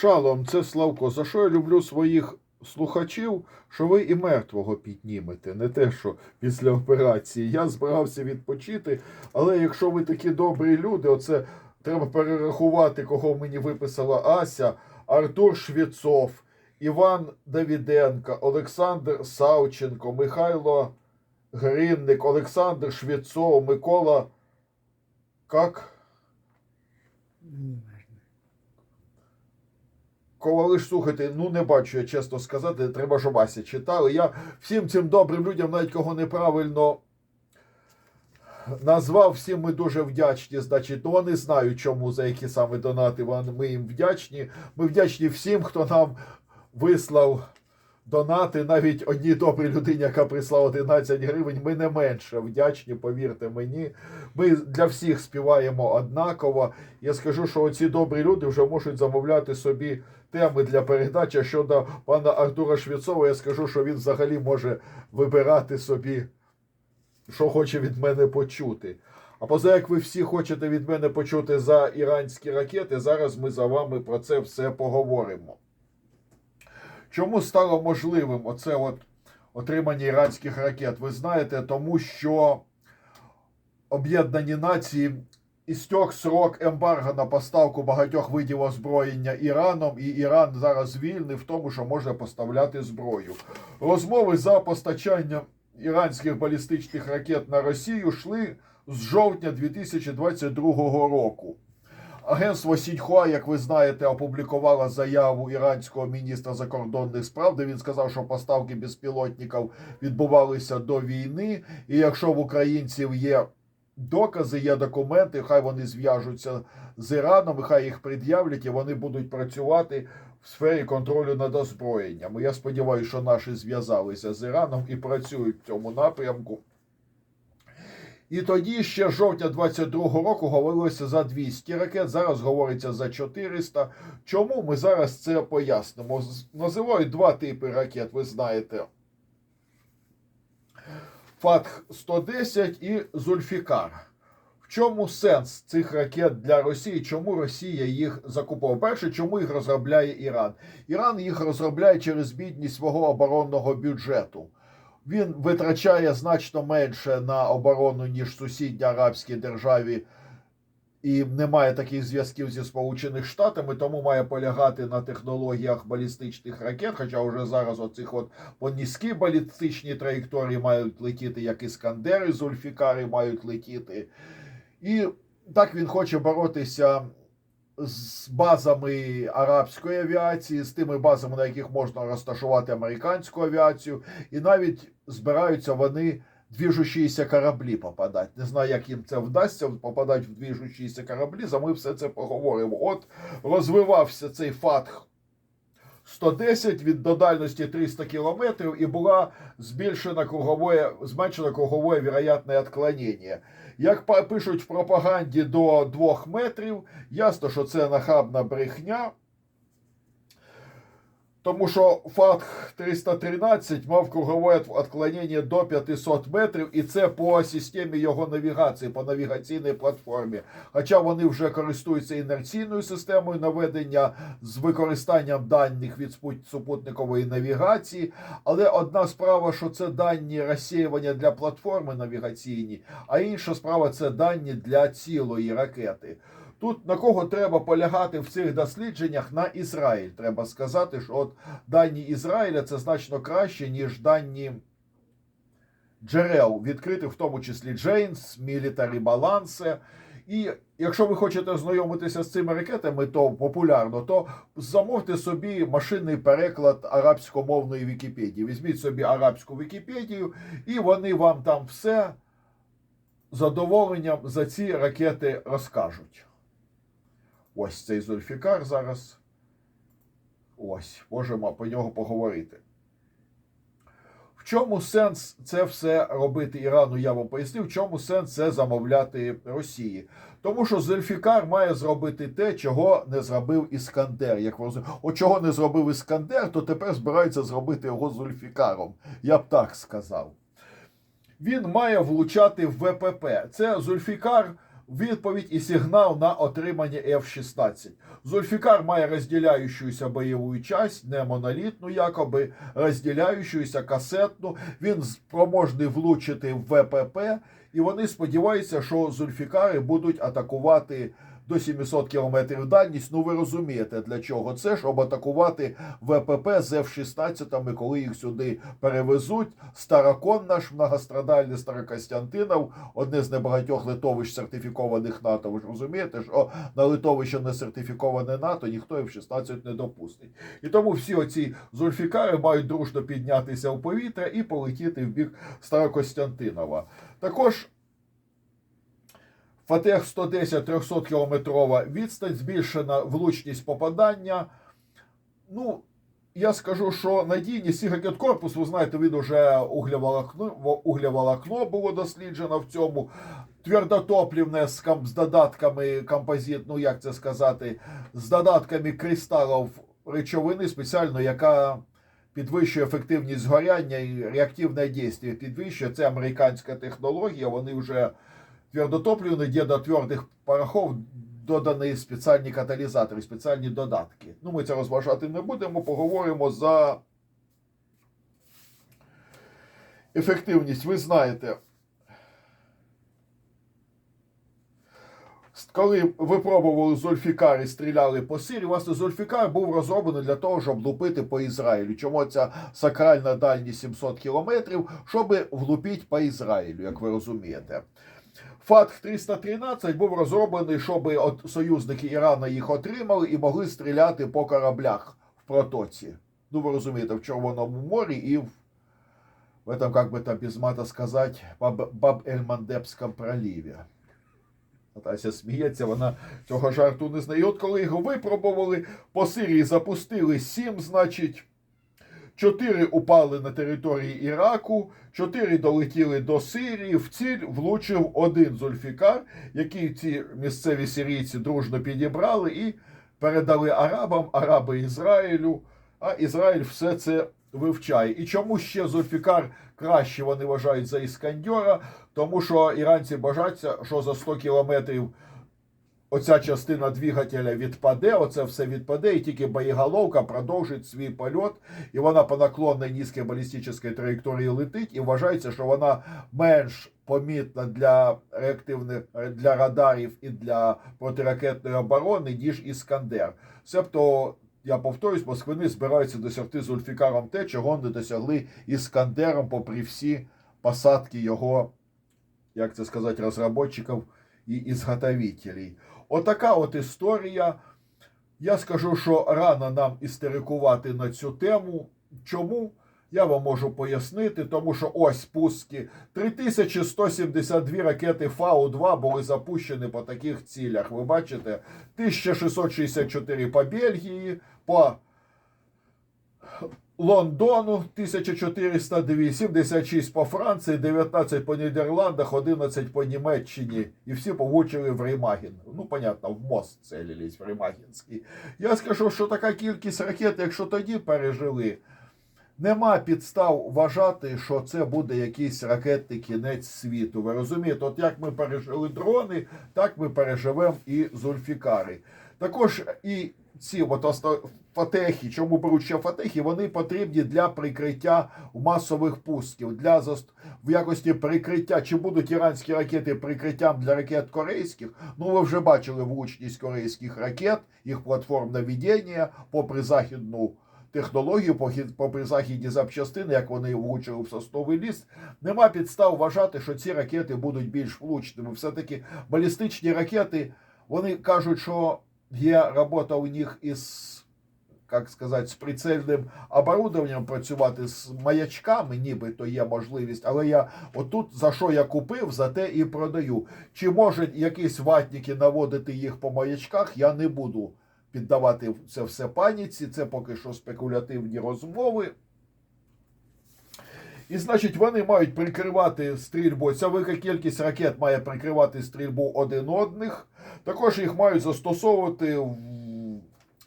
Шалом, це Славко. За що я люблю своїх слухачів, що ви і мертвого піднімете, не те, що після операції. Я збирався відпочити, але якщо ви такі добрі люди, оце треба перерахувати, кого мені виписала Ася, Артур Швєцов, Іван Давіденко, Олександр Савченко, Михайло Гринник, Олександр Швєцов, Микола. Как? Ковалиш, слухайте, ну не бачу, я чесно сказати, треба, щоб Ася читали. Я всім цим добрим людям, навіть кого неправильно назвав, всім ми дуже вдячні. Значить, ну вони знають, чому, за які саме донати ми їм вдячні. Ми вдячні всім, хто нам вислав донати. Навіть одній добрій людині, яка прислала 11 гривень, ми не менше вдячні, повірте мені. Ми для всіх співаємо однаково. Я скажу, що оці добрі люди вже можуть замовляти собі теми для передачі. Щодо пана Артура Швєцова, я скажу, що він взагалі може вибирати собі, що хоче від мене почути. А поза як ви всі хочете від мене почути за іранські ракети, зараз ми за вами про це все поговоримо. Чому стало можливим оце от отримання іранських ракет? Ви знаєте, тому що Об'єднані Нації істек срок ембарго на поставку багатьох видів озброєння Іраном, і Іран зараз вільний в тому, що може поставляти зброю. Розмови за постачання іранських балістичних ракет на Росію йшли з жовтня 2022 року. Агентство Сіньхуа, як ви знаєте, опублікувало заяву іранського міністра закордонних справ, де він сказав, що поставки безпілотників відбувалися до війни, і якщо в українців є докази, є документи, хай вони зв'яжуться з Іраном, хай їх пред'являть, і вони будуть працювати в сфері контролю над озброєнням. Я сподіваюся, що наші зв'язалися з Іраном і працюють в цьому напрямку. І тоді ще жовтня 22-го року говорилося за 200 ракет, зараз говориться за 400. Чому ми зараз це пояснимо? Називають два типи ракет, ви знаєте. Фатх 110 і Зульфікар. В чому сенс цих ракет для Росії? Чому Росія їх закуповує? Перше, чому їх розробляє Іран? Іран їх розробляє через бідність свого оборонного бюджету. Він витрачає значно менше на оборону, ніж сусідні арабські державі, і не має таких зв'язків зі Сполучених Штатами, тому має полягати на технологіях балістичних ракет. Хоча вже зараз оцих от по низькі балістичні траєкторії мають летіти, як іскандери, зульфікари мають летіти. І так він хоче боротися з базами арабської авіації, з тими базами, на яких можна розташувати американську авіацію, і навіть збираються вони двіжущіся кораблі попадати. Не знаю, як їм це вдасться попадати в двіжущіся кораблі. За ми все це поговоримо. От розвивався цей фатх 110 від до дальності 300 кілометрів і була збільшена круговое, зменшено круговое вероятне відклонення. Як пишуть в пропаганді до 2 метрів, ясно, що це нахабна брехня. Тому що ФАТХ 313 мав кругове відклонення до 500 метрів, і це по системі його навігації, по навігаційній платформі. Хоча вони вже користуються інерційною системою наведення з використанням даних від супутникової навігації. Але одна справа, що це дані розсіювання для платформи навігаційні, а інша справа це дані для цілої ракети. Тут на кого треба полягати в цих дослідженнях на Ізраїль. Треба сказати, що от дані Ізраїля це значно краще, ніж дані джерел, відкритих в тому числі Джейнс, Military Balance. І якщо ви хочете ознайомитися з цими ракетами, то популярно, то замовте собі машинний переклад арабськомовної Вікіпедії. Візьміть собі арабську Вікіпедію, і вони вам там все задоволенням за ці ракети розкажуть. Ось цей Зульфікар зараз. Ось, можемо про нього поговорити. В чому сенс це все робити Ірану? Я вам пояснив, в чому сенс це замовляти Росії. Тому що Зульфікар має зробити те, чого не зробив Іскандер. Як розумієте, от чого не зробив Іскандер, то тепер збираються зробити його Зульфікаром. Я б так сказав. Він має влучати в ВПП. Це Зульфікар відповідь і сигнал на отримання F-16. Зульфікар має розділяючуюся бойову часть, не монолітну, якоби розділяючуюся касетну. Він спроможний влучити в ВПП, і вони сподіваються, що зульфікари будуть атакувати до 700 км дальність. Ну ви розумієте, для чого це, щоб атакувати ВПП з F-16, коли їх сюди перевезуть. Старокон наш многострадальний Старокостянтинов, одне з небагатьох литовищ сертифікованих НАТО. Ви ж розумієте, що на литовище не сертифіковане НАТО ніхто F-16 не допустить. І тому всі оці зульфікари мають дружно піднятися в повітря і полетіти в бік Старокостянтинова. Також Фатех 110 300 кілометрова відстань, збільшена влучність попадання. Ну, я скажу, що надійність і ракеткорпус, ви знаєте, він уже углеволокно, углеволокно було досліджено в цьому. Твердотоплівне з, з додатками композит, ну як це сказати, з додатками кристалів речовини спеціально, яка підвищує ефективність згоряння і реактивне дійство підвищує. Це американська технологія. Вони вже твердотоплівні, де до твердих порохов додані спеціальні каталізатори, спеціальні додатки. Ну, ми це розважати не будемо, поговоримо за ефективність. Ви знаєте, коли випробували Зульфікар і стріляли по Сирії, власне, Зульфікар був розроблений для того, щоб лупити по Ізраїлю. Чому ця сакральна дальність 700 кілометрів, щоб влупити по Ізраїлю, як ви розумієте. ФАТХ 313 був розроблений, щоб от союзники Ірана їх отримали і могли стріляти по кораблях в протоці. Ну, ви розумієте, в Червоному морі і в, в этом, как бы там без мата сказати, Баб, Баб-Ель-Мандебському проливі. Тася сміється, вона цього жарту не знає. От коли його випробували, по Сирії запустили сім, значить, чотири упали на території Іраку, чотири долетіли до Сирії. В ціль влучив один зульфікар, який ці місцеві сирійці дружно підібрали і передали арабам, араби Ізраїлю. А Ізраїль все це вивчає. І чому ще Зульфікар краще вони вважають за Іскандьора? Тому що іранці бажаться, що за 100 кілометрів оця частина двигателя відпаде, оце все відпаде, і тільки боєголовка продовжить свій польот, і вона по наклонній низькій балістичній траєкторії летить, і вважається, що вона менш помітна для реактивних для радарів і для протиракетної оборони, ніж Іскандер. Себто я повторюсь, москвини збираються досягти Зульфікаром те, чого не досягли Іскандером, попри всі посадки його, як це сказати, розробників і ізготовителей. Отака от історія. Я скажу, що рано нам істерикувати на цю тему. Чому? Я вам можу пояснити, тому що ось пуски 3172 ракети Фау-2 були запущені по таких цілях. Ви бачите, 1664 по Бельгії, по Лондону 1402, 76 по Франції, 19 по Нідерландах, 11 по Німеччині. І всі повучили в Реймаген. Ну, понятно, в мост целились в Реймагенський. Я скажу, що така кількість ракет, якщо тоді пережили, нема підстав вважати, що це буде якийсь ракетний кінець світу. Ви розумієте, от як ми пережили дрони, так ми переживемо і зульфікари. Також і ці от фатехи, чому беруть фатехи, вони потрібні для прикриття масових пусків, для заст- в якості прикриття. Чи будуть іранські ракети прикриттям для ракет корейських? Ну, ви вже бачили влучність корейських ракет, їх платформне відділення, попри західну технологію, попри західні запчастини, як вони влучили в сосновий ліс, нема підстав вважати, що ці ракети будуть більш влучними. Все-таки балістичні ракети, вони кажуть, що є робота у них із, як сказати, з прицельним оборудованням працювати з маячками, нібито є можливість, але я отут за що я купив, за те і продаю. Чи можуть якісь ватники наводити їх по маячках, я не буду піддавати це все паніці, це поки що спекулятивні розмови. І значить, вони мають прикривати стрільбу. Ця велика кількість ракет має прикривати стрільбу один одних. Також їх мають застосовувати в-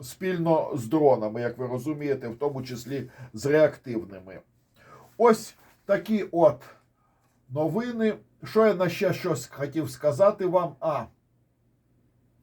спільно з дронами, як ви розумієте, в тому числі з реактивними. Ось такі от новини. Що я на ще щось хотів сказати вам? А.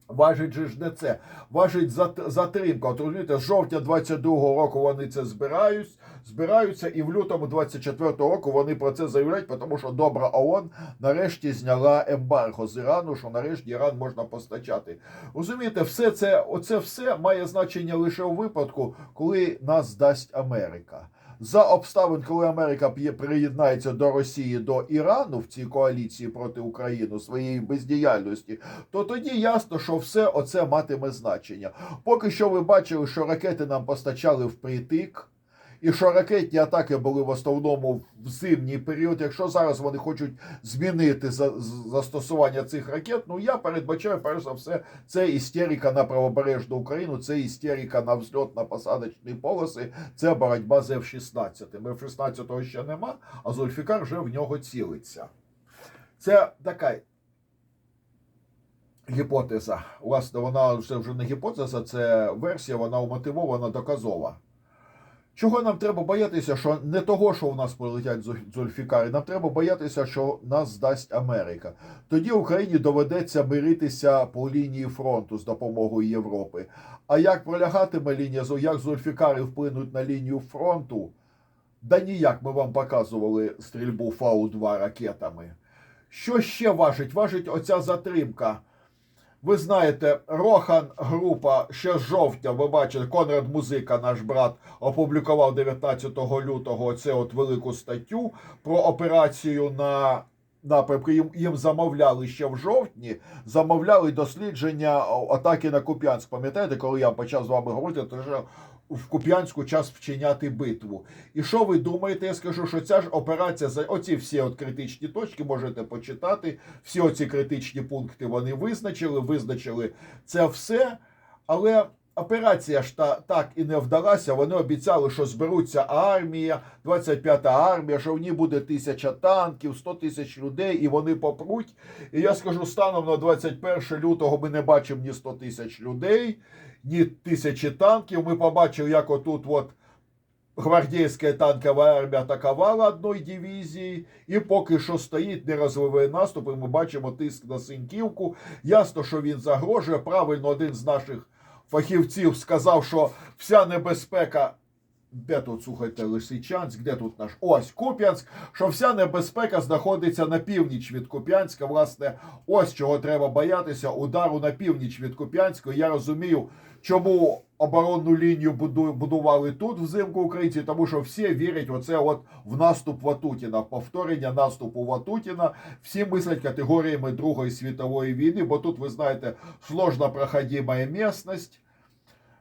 Важить же ж не це. Важить зат- затримка. От розумієте, з жовтня 22-го року вони це збирають, збираються, і в лютому 24-го року вони про це заявляють, тому що добра ООН нарешті зняла ембарго з Ірану, що нарешті Іран можна постачати. Розумієте, все це, оце все має значення лише у випадку, коли нас дасть Америка. За обставин, коли Америка приєднається до Росії, до Ірану в цій коаліції проти України своєї бездіяльності, то тоді ясно, що все оце матиме значення. Поки що ви бачили, що ракети нам постачали впритик. І що ракетні атаки були в основному в зимній період. Якщо зараз вони хочуть змінити застосування цих ракет, ну я передбачаю, перш за все, це істерика на правобережну Україну, це істерика на взльотно-посадочні полоси, це боротьба з F-16. F-16 ще нема, а Зульфікар вже в нього цілиться. Це така гіпотеза. Власне, вона вже вже не гіпотеза, це версія, вона умотивована, доказова. Чого нам треба боятися, що не того, що у нас полетять зуль- зульфікари, нам треба боятися, що нас здасть Америка. Тоді Україні доведеться миритися по лінії фронту з допомогою Європи. А як пролягатиме лінія, як зульфікари вплинуть на лінію фронту? Да ніяк ми вам показували стрільбу Фау-2 ракетами. Що ще важить? Важить оця затримка. Ви знаєте, Рохан група ще з жовтня, ви бачите, Конрад Музика, наш брат, опублікував 19 лютого це от велику статтю про операцію на напрямку. Їм, їм замовляли ще в жовтні, замовляли дослідження атаки на Куп'янськ. Пам'ятаєте, коли я почав з вами говорити, то що в Куп'янську час вчиняти битву. І що ви думаєте? Я скажу, що ця ж операція за оці всі от критичні точки можете почитати. Всі оці критичні пункти вони визначили, визначили це все. Але операція ж та так і не вдалася. Вони обіцяли, що зберуться армія, 25-та армія, що в ній буде тисяча танків, 100 тисяч людей, і вони попруть. І я скажу, станом на 21 лютого ми не бачимо ні 100 тисяч людей, ні тисячі танків. Ми побачили, як отут от гвардійська танкова армія атакувала одної дивізії, і поки що стоїть, не розвиває наступ, і ми бачимо тиск на Синьківку. Ясно, що він загрожує. Правильно, один з наших фахівців сказав, що вся небезпека. Де тут, слухайте, Лисичанськ, де тут наш? Ось Куп'янськ, що вся небезпека знаходиться на північ від Куп'янська. Власне, ось чого треба боятися удару на північ від Куп'янська. Я розумію, чому оборонну лінію будували тут взимку українці, тому що всі вірять оце от в наступ Ватутіна, повторення наступу Ватутіна. Всі мислять категоріями Другої світової війни, бо тут, ви знаєте, сложно проходима місцевість.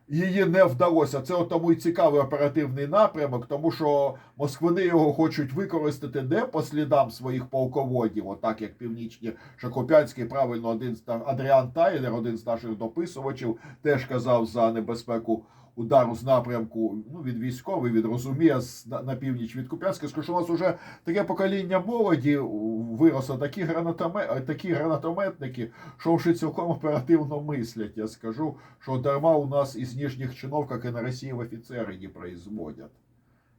Її не вдалося. Це от тому і цікавий оперативний напрямок, тому що москвини його хочуть використати не по слідам своїх полководів, отак як північні Шакопянський, правильно, один Адріан Тайлер, один з наших дописувачів, теж казав за небезпеку удару з напрямку ну, від військових, від Розумія з- на, на північ від Куп'янська. Скажу, що у нас вже таке покоління молоді виросло, такі, гранатоме, такі гранатометники, що вже цілком оперативно мислять. Я скажу, що дарма у нас із нижніх чинов, як і на Росії, в офіцери не производять.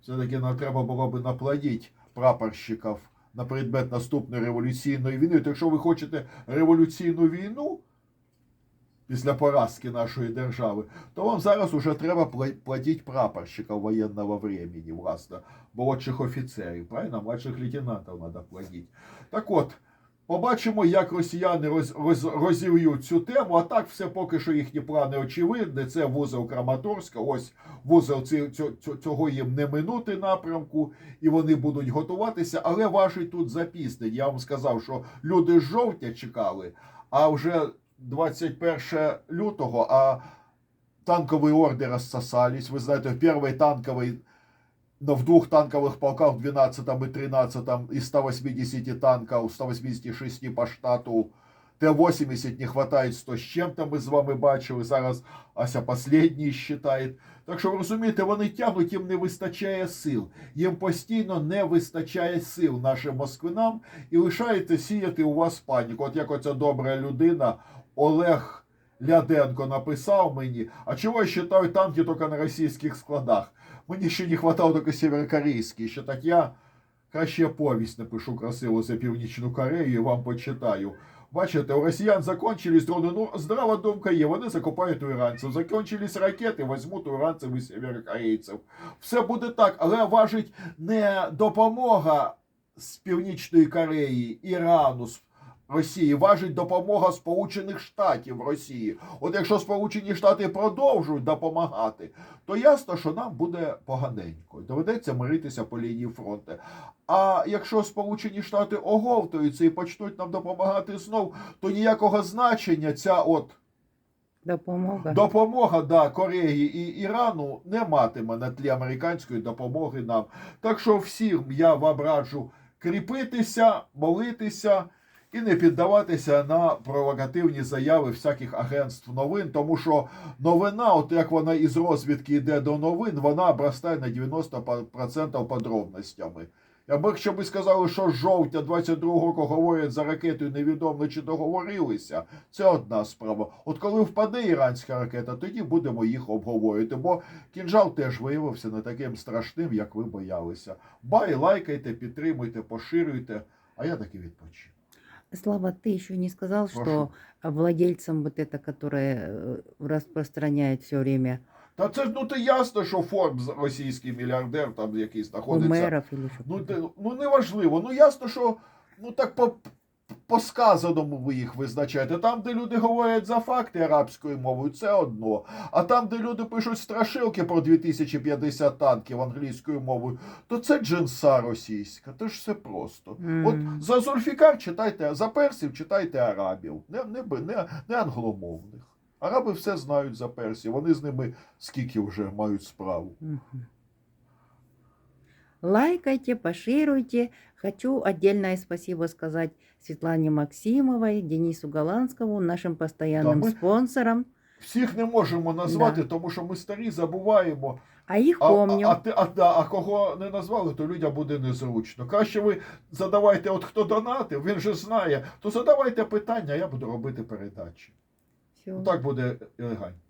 Все-таки нам треба було би наплодити прапорщиків на предмет наступної революційної війни. То якщо ви хочете революційну війну після поразки нашої держави, то вам зараз уже треба платити прапорщиків воєнного времени, власне, молодших офіцерів, правильно? Младших лейтенантів треба платити. Так от, побачимо, як росіяни роз, роз, розів'ють цю тему, а так все поки що їхні плани очевидні. Це вузол Краматорська, ось вузол ці, цю- цього їм не минути напрямку, і вони будуть готуватися, але важить тут запізнення. Я вам сказав, що люди з жовтня чекали, а вже 21 лютого, а танковые орды рассосались. Вы знаете, в первой танковой, но в двух танковых полках, в 12 и 13 из 180 танков, 186 по штату, Т-80 не хватает 100 з чим-то, ми з вами бачили, зараз Ася последній считає. Так що, ви розумієте, вони тягнуть, їм не вистачає сил. Їм постійно не вистачає сил нашим москвинам і лишається сіяти у вас паніку. От як оця добра людина Олег Ляденко написав мені, а чего я считаю танки только на российских складах? Мне еще не хватало только северокорейские. Еще так я Краще повість напишу красиво за Північну Корею і вам почитаю. Бачите, у росіян закончились дрони. Ну, здрава думка є. Вони закопають у іранців. Закончились ракети, візьмуть у іранців і северокорейців. Все буде так, але важить не допомога з Північної Кореї, Ірану, Росії, важить допомога Сполучених Штатів Росії. От якщо Сполучені Штати продовжують допомагати, то ясно, що нам буде поганенько. Доведеться миритися по лінії фронту. А якщо Сполучені Штати оговтуються і почнуть нам допомагати знов, то ніякого значення ця от Допомога. допомога да, Кореї і Ірану не матиме на тлі американської допомоги нам. Так що всім я вам раджу кріпитися, молитися і не піддаватися на провокативні заяви всяких агентств новин, тому що новина, от як вона із розвідки йде до новин, вона обростає на 90% подробностями. Якби якщо би сказали, що жовтня 22-го року говорять за ракету і невідомо чи договорилися, це одна справа. От коли впаде іранська ракета, тоді будемо їх обговорювати, бо кінжал теж виявився не таким страшним, як ви боялися. Бай, лайкайте, підтримуйте, поширюйте, а я таки відпочину. Слава, ты еще не сказал, Прошу. что владельцам вот это, которое э, распространяет все время Та це ж ну то ясно, що Форбс, російський мільярдер, там якийсь у знаходиться. мэров или что Ну, те- ну неважливо. Ну ясно, що ну так по, по сказаному ви їх визначаєте. Там, де люди говорять за факти арабською мовою, це одно. А там, де люди пишуть страшилки про 2050 танків англійською мовою, то це джинса російська. То ж все просто. Мгм. От за Зульфікар читайте, за персів читайте арабів, не, не, не, не англомовних. Араби все знають за персів, вони з ними скільки вже мають справу. Мгм. Лайкайте, пошируйте. Хочу отдельное спасибо сказать Светлане Максимовой, Денису Голландскому, нашим постоянным мы- спонсорам. Всіх не можемо назвати, Да. тому що ми старі забуваємо. А их А, помню. а, а, ти- а, да, а кого не назвали, то людям буде незручно. Краще ви задавайте, от хто донатив, він же знає, то задавайте питання, я буду робити передачі. Всё. Ну, так буде елегантно.